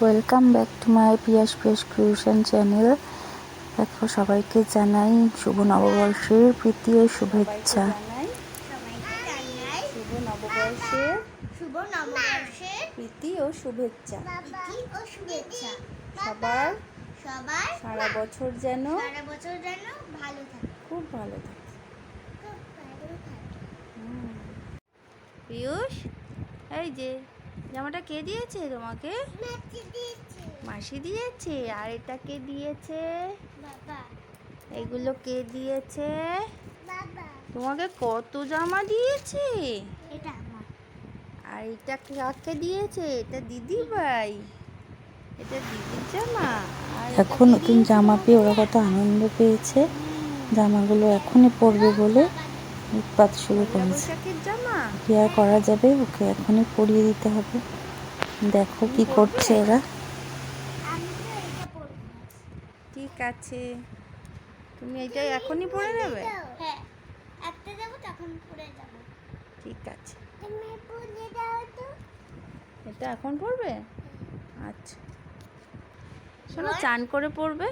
Welcome back to my Piyas Piyas creation channel দেখো, সবাইকে জানাই শুভ নববর্ষের প্রীতি ও শুভেচ্ছা। শুভ নববর্ষের প্রীতি ও শুভেচ্ছা। শুভেচ্ছা সবার সবার সারা বছর যেন যেন ভালো খুব ভালো থাকে। খুব ভালো থাকে পিয়ুষ এই যে। জামাটা কে দিয়েছে তোমাকে? মাসি দিয়েছে। আর এটা কে দিয়েছে? বাবা। এগুলো কে দিয়েছে? তোমাকে কত জামা দিয়েছে? এটা আমার। আর এটা কাকে দিয়েছে? এটা দিদি ভাই। এটা দিদির জামা। আর এখন নতুন জামা পেয়ে ওরা কত আনন্দ পেয়েছে। জামাগুলো এখনই পরবে বলে উৎপাত শুরু করেছে জামা কি আর করা যাবে ওকে এখনই পরিয়ে দিতে হবে দেখো কি করছে এরা আমি তো এটা পরবো ঠিক আছে তুমি এটা এখনই পরে নেবে হ্যাঁ একটা যাব তখন পরে যাব ঠিক আছে তুমি পরে দাও তো এটা এখন পরবে আচ্ছা শোনো চান করে পরবে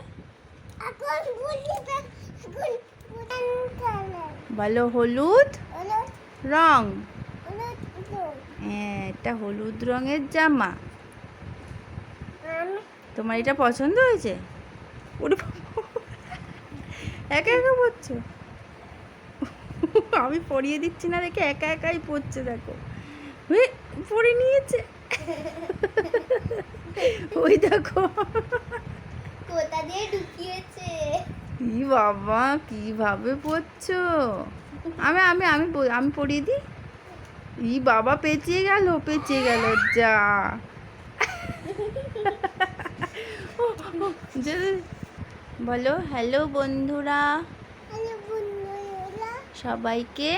এখন বলি এখন বলো হলুদ? হলো রং? হ্যাঁ এটা হলুদ রঙের জামা। তোমার এটা পছন্দ হয়েছে? একা একা পড়ছো? আমি পরিয়ে দিচ্ছি না দেখে একা একাই পড়ছে, দেখো। পরে নিয়েছে। ওই দেখো। কোথা দিয়ে ঢুকিয়েছে? কি বাবা, কীভাবে পড়ছো? আমি আমি আমি আমি পড়িয়ে দিই? ই বাবা, পেঁচিয়ে গেল পেঁচিয়ে গেল যা। বলো হ্যালো বন্ধুরা। সবাইকে?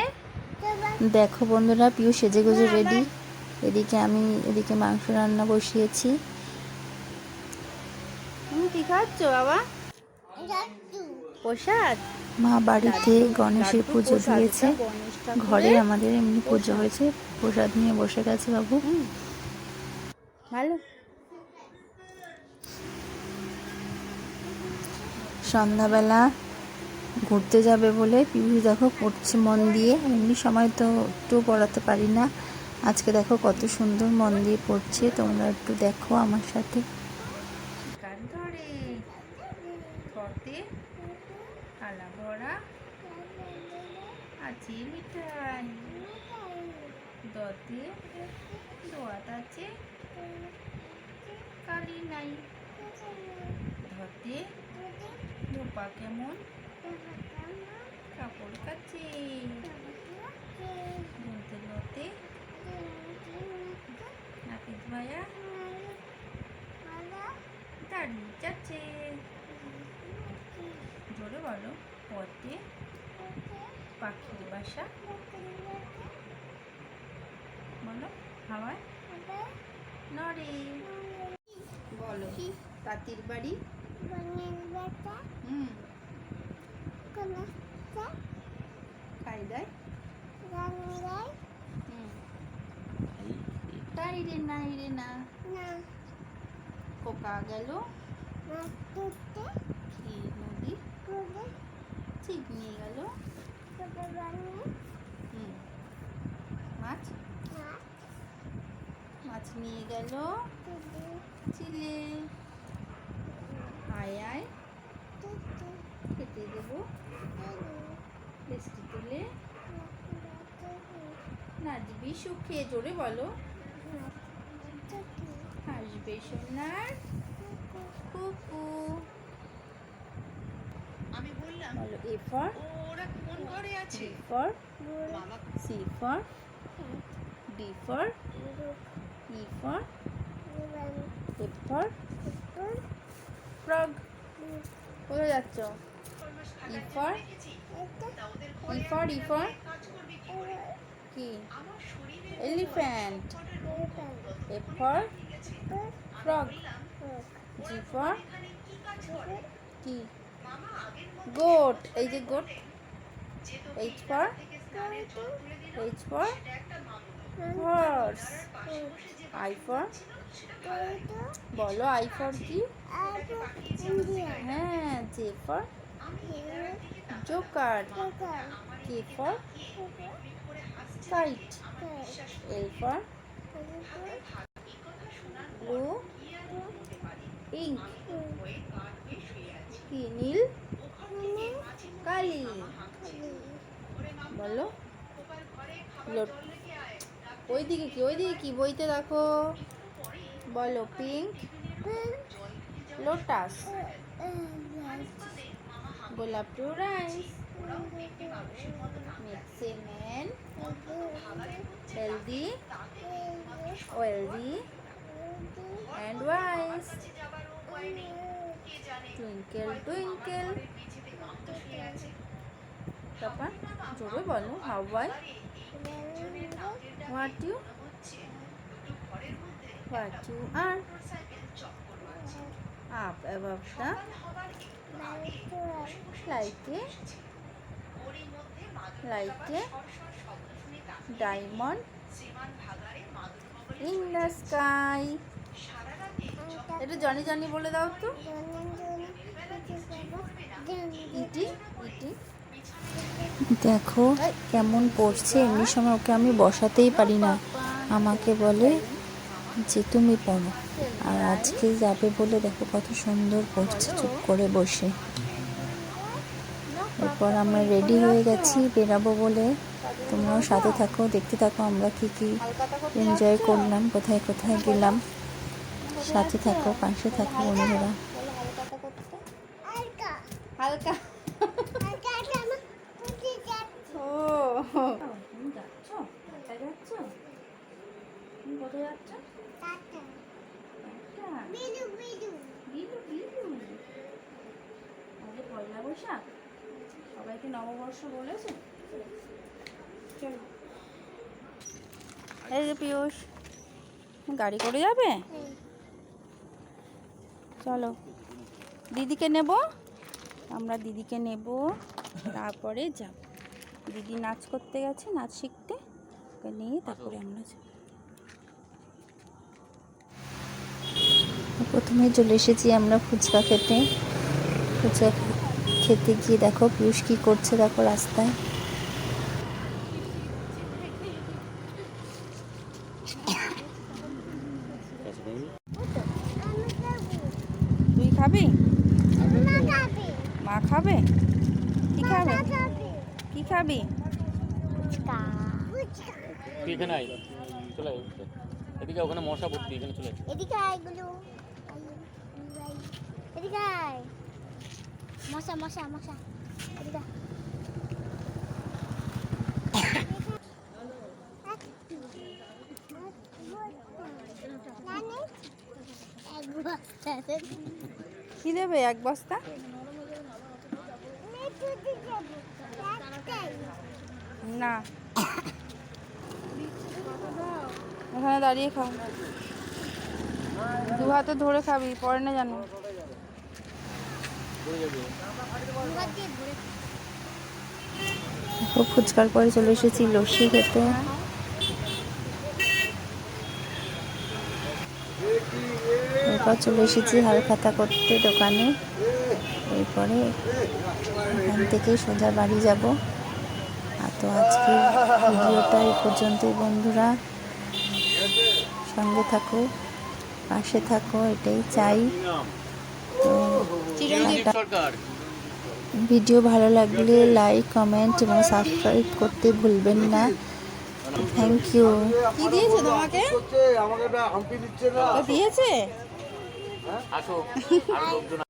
দেখো বন্ধুরা, পিউ সেজে গুজে রেডি এদিকে আমি, এদিকে মাংস রান্না বসিয়েছি। তুমি কি খাচ্ছ বাবা? প্রসাদ? মা বাড়িতে গণেশের পুজো দিয়েছে। ঘরে আমাদের এমনি পুজো হয়েছে। প্রসাদ নিয়ে বসে গেছে বাবু। ভালো। সন্ধ্যাবেলা ঘুরতে যাবে বলে পিউষ দেখো পড়ছে মন দিয়ে। এমনি সময় তো একটু পড়াতে পারি না। আজকে দেখো কত সুন্দর মন দিয়ে পড়ছে। তোমরা একটু দেখো আমার সাথে কান ধরে থতে কালা ভরা আছে মিঠাই দতে দোয়াত আছে, কালি নাই। ধতে ধোপা কেমন? কাপড় কাছে ধরতে লতে নাপিত ভায়া দাঁড়িয়ে যাচ্ছে জোরে বলো, পথে পাখির বাসা। বলো হাওয়ায়? নড়ে। বলো তাঁতির বাড়ি? হুম। খাই দেয় হুম। তাই রে নাই রে না। কোকা গেল। কি নদী? ঠিক নিয়ে গেল। মাছ? মাছ। নিয়ে গেল। চিলে। আয় আয়। খেতে দেবো। মিষ্টি তুলে। নাচবি সুখে জোরে বলো। হাসবে সোনার কুকু। আমি বললাম বলো এ ফর ফর মামা C for D for E for F for frog. কোথায় যাচ্ছ? E for E for E for. কি elephant. F for frog. G for. কি গোট এই যে goat. H for H for I for? ছিল বলো I for কি? হ্যাঁ J for joker K for kite L for blue pink কি নীল কালি বলো লো- ওইদিকে কি ওই দিকে কি বইতে দেখো? বলো পিঙ্ক লোটাস গোলাপ to rise makes man healthy wealthy and wise twinkle twinkle তারপর জোরে বলো how by what you what you are up above the like a like a diamond in the sky এটা জনি জনি বলে দাও তো। ইটি ইটি দেখো কেমন পড়ছে। এমনি সময় ওকে আমি বসাতেই পারি না। আমাকে বলে যে তুমি পড়ো। আর আজকে যাবে বলে দেখো কত সুন্দর পড়ছে চুপ করে বসে। এরপর আমরা রেডি হয়ে গেছি বেরাবো বলে। তোমরাও সাথে থাকো দেখতে থাকো আমরা কি কি এনজয় করলাম কোথায় কোথায় গেলাম। সাথে থাকো পাশে থাকো বন্ধুরা। হালকা আলকা জামা পুঁতি যাচ্ছে ও যাচ্ছ যাচ্ছ কোথায় যাচ্ছ টাটা একটা বিলু বিলু বিলু বিলু আমাদের পয়লা বৈশাখ সবাইকে নববর্ষ বলেছে? চলো। এই যে পিয়ুষ গাড়ি করে যাবে? চলো। দিদিকে নেব। আমরা দিদিকে নেব। তারপরে যাব। দিদি নাচ করতে গেছে নাচ শিখতে। নিয়ে তারপরে আমরা যাব। প্রথমে চলে এসেছি আমরা ফুচকা খেতে। ফুচকা খেতে গিয়ে দেখো পিয়ুষ কি করছে দেখো রাস্তায়। তুই খাবি? মা খাবে। কি খাবে? কি খাবি? এখানে আয়। চলে এদিকে। ওখানে মশা ভর্তি এখানে চলে এদিকে আয় এদিকে আয়। মশা মশা মশা কি দেবে এক বস্তা। না। এখানে দাঁড়িয়ে খাও। দু হাতে ধরে খাবি, পরে না জানো দুবার দিয়ে ধরে দেখো ফুচকার পরে চলে এসেছি লস্যি খেতে। এরপর চলে এসেছি হালখাতা করতে দোকানে। এরপরে এখান থেকে সোজা বাড়ি যাব। আর তো আজকে ভিডিওটা এই পর্যন্তই, বন্ধুরা। সঙ্গে থাকো, পাশে থাকো, এটাই চাই। ভিডিও ভালো লাগলে লাইক কমেন্ট এবং সাবস্ক্রাইব করতে ভুলবেন না। থ্যাংক ইউ কি দিয়েছে তোমাকে? আমাকে একটা হাম্পি দিচ্ছে না। তো দিয়েছে? আসো আর লোকজন